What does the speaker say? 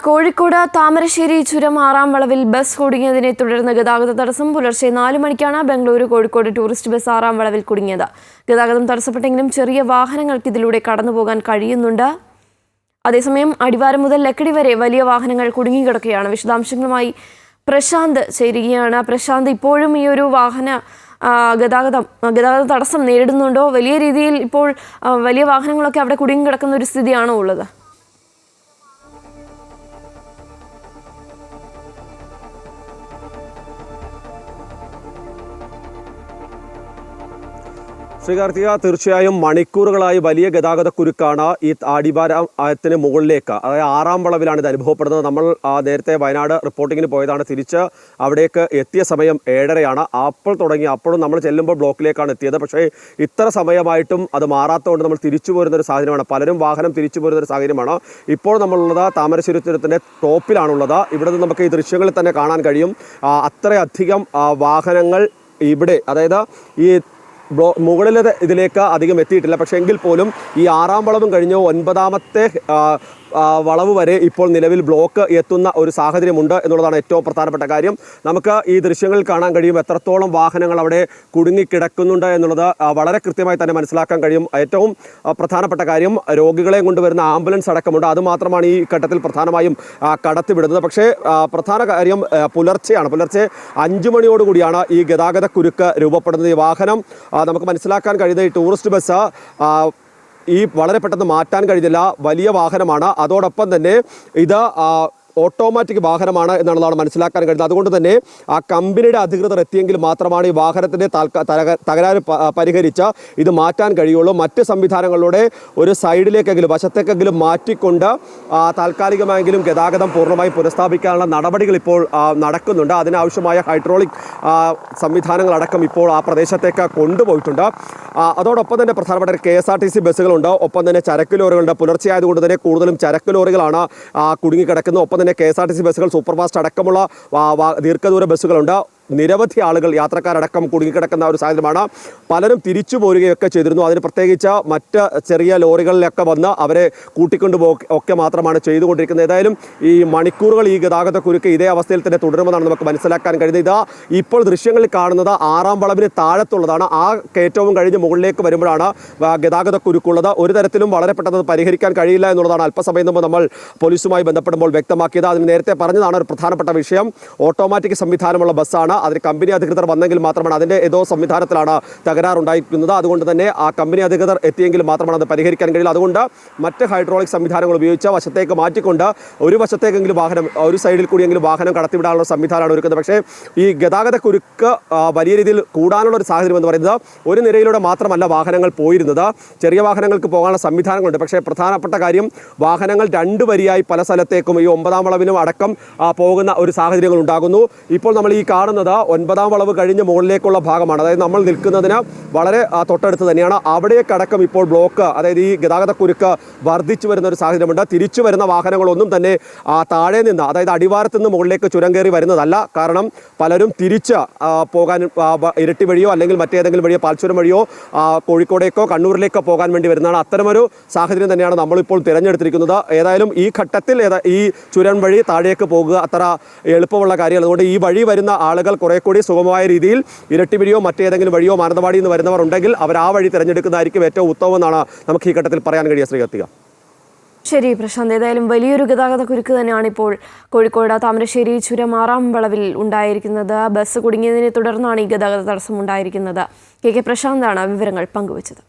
കോഴിക്കോട് താമരശ്ശേരി ചുരം ആറാം വളവിൽ ബസ് കുടുങ്ങിയതിനെ തുടർന്ന് ഗതാഗത തടസ്സം പുലർച്ചെ നാല് മണിക്കാണ് ബംഗളൂരു കോഴിക്കോട് ടൂറിസ്റ്റ് ബസ് ആറാം വളവിൽ കുടുങ്ങിയത്. ഗതാഗതം തടസ്സപ്പെട്ടെങ്കിലും ചെറിയ വാഹനങ്ങൾക്ക് ഇതിലൂടെ കടന്നുപോകാൻ കഴിയുന്നുണ്ട്. അതേസമയം അടിവാരം മുതൽ ലക്കടി വരെ വലിയ വാഹനങ്ങൾ കുടുങ്ങിക്കിടക്കുകയാണ്. വിശദാംശങ്ങളുമായി പ്രശാന്ത് ചേരുകയാണ്. പ്രശാന്ത് ഇപ്പോഴും ഈ ഒരു വാഹന ഗതാഗതം ഗതാഗത തടസ്സം നേരിടുന്നുണ്ടോ? വലിയ രീതിയിൽ ഇപ്പോൾ വലിയ വാഹനങ്ങളൊക്കെ അവിടെ കുടുങ്ങിക്കിടക്കുന്ന ഒരു സ്ഥിതിയാണോ ഉള്ളത്? ശ്രീകാർത്തിക തീർച്ചയായും മണിക്കൂറുകളായി വലിയ ഗതാഗത കുരുക്കാണ് ഈ അടിവാരത്തിന് മുകളിലേക്ക്. അതായത് ആറാം വളവിലാണ് ഇത് അനുഭവപ്പെടുന്നത്. നമ്മൾ നേരത്തെ വയനാട് റിപ്പോർട്ടിങ്ങിന് പോയതാണ്. തിരിച്ച് അവിടേക്ക് എത്തിയ സമയം ഏഴരയാണ്. അപ്പോൾ തുടങ്ങി. അപ്പോഴും നമ്മൾ ചെല്ലുമ്പോൾ ബ്ലോക്കിലേക്കാണ് എത്തിയത്. പക്ഷേ ഇത്ര സമയമായിട്ടും അത് മാറാത്തതുകൊണ്ട് നമ്മൾ തിരിച്ചു പോരുന്ന ഒരു സാഹചര്യമാണ്. പലരും വാഹനം തിരിച്ചു പോരുന്ന ഒരു സാഹചര്യമാണ്. ഇപ്പോൾ നമ്മളുള്ളത് താമരശ്ശേരി ചുരത്തിന്റെ ടോപ്പിലാണുള്ളത്. ഇവിടെ നിന്ന് നമുക്ക് ഈ ദൃശ്യങ്ങളിൽ തന്നെ കാണാൻ കഴിയും. അത്രയധികം വാഹനങ്ങൾ ഇവിടെ അതായത് ഈ ബ്ലോ മുകളിലെ ഇതിലേക്ക് അധികം എത്തിയിട്ടില്ല. പക്ഷേ എങ്കിൽ പോലും ഈ ആറാം വളവും കഴിഞ്ഞ് ഒൻപതാമത്തെ വളവ് വരെ ഇപ്പോൾ നിലവിൽ ബ്ലോക്ക് എത്തുന്ന ഒരു സാഹചര്യമുണ്ട് എന്നുള്ളതാണ് ഏറ്റവും പ്രധാനപ്പെട്ട കാര്യം. നമുക്ക് ഈ ദൃശ്യങ്ങളിൽ കാണാൻ കഴിയും. എത്രത്തോളം വാഹനങ്ങൾ അവിടെ കുടുങ്ങിക്കിടക്കുന്നുണ്ട് എന്നുള്ളത് വളരെ കൃത്യമായി തന്നെ മനസ്സിലാക്കാൻ കഴിയും. ഏറ്റവും പ്രധാനപ്പെട്ട കാര്യം രോഗികളെ കൊണ്ടുവരുന്ന ആംബുലൻസ് അടക്കമുണ്ട്. അതുമാത്രമാണ് ഈ ഘട്ടത്തിൽ പ്രധാനമായും കടത്തിവിടുന്നത്. പക്ഷേ പ്രധാന കാര്യം പുലർച്ചെയാണ്. പുലർച്ചെ അഞ്ചു മണിയോടുകൂടിയാണ് ഈ ഗതാഗത കുരുക്ക് രൂപപ്പെടുന്നത്. ഈ വാഹനം നമുക്ക് മനസ്സിലാക്കാൻ കഴിയുന്ന ഈ ടൂറിസ്റ്റ് ബസ് ഈ വളരെ പെട്ടെന്ന് മാറ്റാൻ കഴിഞ്ഞില്ല വലിയ വാഹനമാണ്. അതോടൊപ്പം തന്നെ ഇത് ഓട്ടോമാറ്റിക് വാഹനമാണ് എന്നുള്ളതാണ് മനസ്സിലാക്കാൻ കഴിയുന്നത്. അതുകൊണ്ട് തന്നെ ആ കമ്പനിയുടെ അധികൃതർ എത്തിയെങ്കിൽ മാത്രമാണ് ഈ വാഹനത്തിന്റെ തകരാറ് പരിഹരിച്ച ഇത് മാറ്റാൻ കഴിയുള്ളൂ. മറ്റ് സംവിധാനങ്ങളുടെ ഒരു സൈഡിലേക്കെങ്കിലും വശത്തേക്കെങ്കിലും മാറ്റിക്കൊണ്ട് താൽക്കാലികമായെങ്കിലും ഗതാഗതം പൂർണമായി പുനഃസ്ഥാപിക്കാനുള്ള നടപടികൾ ഇപ്പോൾ നടക്കുന്നുണ്ട്. അതിനാവശ്യമായ ഹൈഡ്രോളിക് സംവിധാനങ്ങളടക്കം ഇപ്പോൾ ആ പ്രദേശത്തേക്ക് കൊണ്ടുപോയിട്ടുണ്ട്. അതോടൊപ്പം തന്നെ പ്രധാനപ്പെട്ട K S R T C ബസ്സുകളുണ്ട്. ഒപ്പം തന്നെ ചരക്ക് ലോറികളുണ്ട്. പുലർച്ചെ ആയതുകൊണ്ട് തന്നെ കൂടുതലും ചരക്ക് ലോറികളാണ് കുടുങ്ങിക്കിടക്കുന്നത്. ഒപ്പം തന്നെ K S R T C ബസ്സുകൾ സൂപ്പർ ഫാസ്റ്റ് അടക്കമുള്ള ദീർഘദൂര ബസ്സുകളുണ്ട്. നിരവധി ആളുകൾ യാത്രക്കാരടക്കം കുടുങ്ങിക്കിടക്കുന്ന ഒരു സാഹചര്യമാണ്. പലരും തിരിച്ചു പോരുകയൊക്കെ ചെയ്തിരുന്നു. അതിന് പ്രത്യേകിച്ച് മറ്റ് ചെറിയ ലോറികളിലൊക്കെ വന്ന് അവരെ കൂട്ടിക്കൊണ്ടു ഒക്കെ മാത്രമാണ് ചെയ്തുകൊണ്ടിരിക്കുന്നത്. ഏതായാലും ഈ മണിക്കൂറുകൾ ഈ ഗതാഗത കുരുക്ക് ഇതേ അവസ്ഥയിൽ തന്നെ തുടരുമെന്നാണ് നമുക്ക് മനസ്സിലാക്കാൻ കഴിയുന്നത്. ഇതാ ഇപ്പോൾ ദൃശ്യങ്ങളിൽ കാണുന്നത് ആറാം വളവിന് താഴത്തുള്ളതാണ്. ആ കയറ്റവും കഴിഞ്ഞ് മുകളിലേക്ക് വരുമ്പോഴാണ് ഗതാഗത കുരുക്കുള്ളത് ഒരു തരത്തിലും വളരെ പെട്ടെന്ന് പരിഹരിക്കാൻ കഴിയില്ല എന്നുള്ളതാണ് അല്പസമയം മുമ്പ് നമ്മൾ പോലീസുമായി ബന്ധപ്പെടുമ്പോൾ വ്യക്തമാക്കിയത്. അതിന് നേരത്തെ പറഞ്ഞതാണ് ഒരു പ്രധാനപ്പെട്ട വിഷയം. ഓട്ടോമാറ്റിക് സംവിധാനമുള്ള ബസ്സാണ്. അതിന് കമ്പനി അധികൃതർ വന്നെങ്കിൽ മാത്രമാണ് അതിന്റെ ഏതോ സംവിധാനത്തിലാണ് തകരാറുണ്ടായിരിക്കുന്നത്. അതുകൊണ്ട് തന്നെ ആ കമ്പനി അധികൃതർ എത്തിയെങ്കിൽ മാത്രമാണ് അത് പരിഹരിക്കാൻ കഴിയില്ല അതുകൊണ്ട് മറ്റ് ഹൈഡ്രോളിക് സംവിധാനങ്ങൾ ഉപയോഗിച്ച് വശത്തേക്ക് മാറ്റിക്കൊണ്ട് ഒരു വശത്തേക്കെങ്കിലും വാഹനം ഒരു സൈഡിൽ കൂടിയെങ്കിലും വാഹനം കടത്തിവിടാനുള്ള സംവിധാനമാണ് ഒരുക്കുന്നത്. പക്ഷേ ഈ ഗതാഗത കുരുക്ക് വലിയ രീതിയിൽ കൂടാനുള്ള ഒരു സാഹചര്യം എന്ന് പറയുന്നത് ഒരു നിരയിലൂടെ മാത്രമല്ല വാഹനങ്ങൾ പോയിരുന്നത്. ചെറിയ വാഹനങ്ങൾക്ക് പോകാനുള്ള സംവിധാനങ്ങളുണ്ട്. പക്ഷേ പ്രധാനപ്പെട്ട കാര്യം വാഹനങ്ങൾ രണ്ട് വരിയായി പല സ്ഥലത്തേക്കും ഈ ഒമ്പതാം വളവിനും അടക്കം പോകുന്ന ഒരു സാഹചര്യങ്ങൾ ഉണ്ടാകുന്നു. ഇപ്പോൾ നമ്മൾ ഈ കാണുന്നത് ഒൻപതാം വളവ് കഴിഞ്ഞ് മുകളിലേക്കുള്ള ഭാഗമാണ്. അതായത് നമ്മൾ നിൽക്കുന്നതിന് വളരെ തൊട്ടടുത്ത് തന്നെയാണ്. അവിടേക്കടക്കം ഇപ്പോൾ ബ്ലോക്ക് അതായത് ഈ ഗതാഗത കുരുക്ക് വർദ്ധിച്ചു വരുന്ന ഒരു സാഹചര്യമുണ്ട്. തിരിച്ചു വരുന്ന വാഹനങ്ങളൊന്നും തന്നെ ആ, താഴെ നിന്ന് അതായത് അടിവാരത്ത് നിന്ന് മുകളിലേക്ക് ചുരം കയറി വരുന്നതല്ല. കാരണം പലരും തിരിച്ച് ആ, പോകാൻ ഇരട്ടി വഴിയോ അല്ലെങ്കിൽ മറ്റേതെങ്കിലും വഴിയോ പാൽച്ചുരം വഴിയോ കോഴിക്കോടേക്കോ കണ്ണൂരിലേക്കോ പോകാൻ വേണ്ടി വരുന്നതാണ്. അത്തരമൊരു സാഹചര്യം തന്നെയാണ് നമ്മളിപ്പോൾ തിരഞ്ഞെടുത്തിരിക്കുന്നത്. ഏതായാലും ഈ ഘട്ടത്തിൽ ഈ ചുരം വഴി താഴേക്ക് പോകുക അത്ര എളുപ്പമുള്ള കാര്യമാണ് അതുകൊണ്ട് ഈ വഴി വരുന്ന ആളുകൾ കുറെ കൂടി സുഗമമായ രീതിയിൽ ഇരട്ടി വഴിയോ മറ്റേതെങ്കിലും വഴിയോ മാനന്തവാടി നിന്ന് വരുന്നവർ ഉണ്ടെങ്കിൽ അവർ ആ വഴി തിരഞ്ഞെടുക്കുന്നതായിരിക്കും ഏറ്റവും ഉത്തമമെന്നാണ് നമുക്ക് ഈ ഘട്ടത്തിൽ പറയാൻ കഴിയുക ശ്രീകത്തിക ശരി പ്രശാന്ത്. ഏതായാലും വലിയൊരു ഗതാഗത കുരുക്ക് തന്നെയാണ് ഇപ്പോൾ കോഴിക്കോട് താമരശ്ശേരി ചുരം ആറാം വളവിൽ ഉണ്ടായിരിക്കുന്നത്. ബസ് കുടുങ്ങിയതിനെ തുടർന്നാണ് ഈ ഗതാഗത തടസ്സം ഉണ്ടായിരിക്കുന്നത്. കെ കെ പ്രശാന്താണ് വിവരങ്ങൾ പങ്കുവച്ചത്.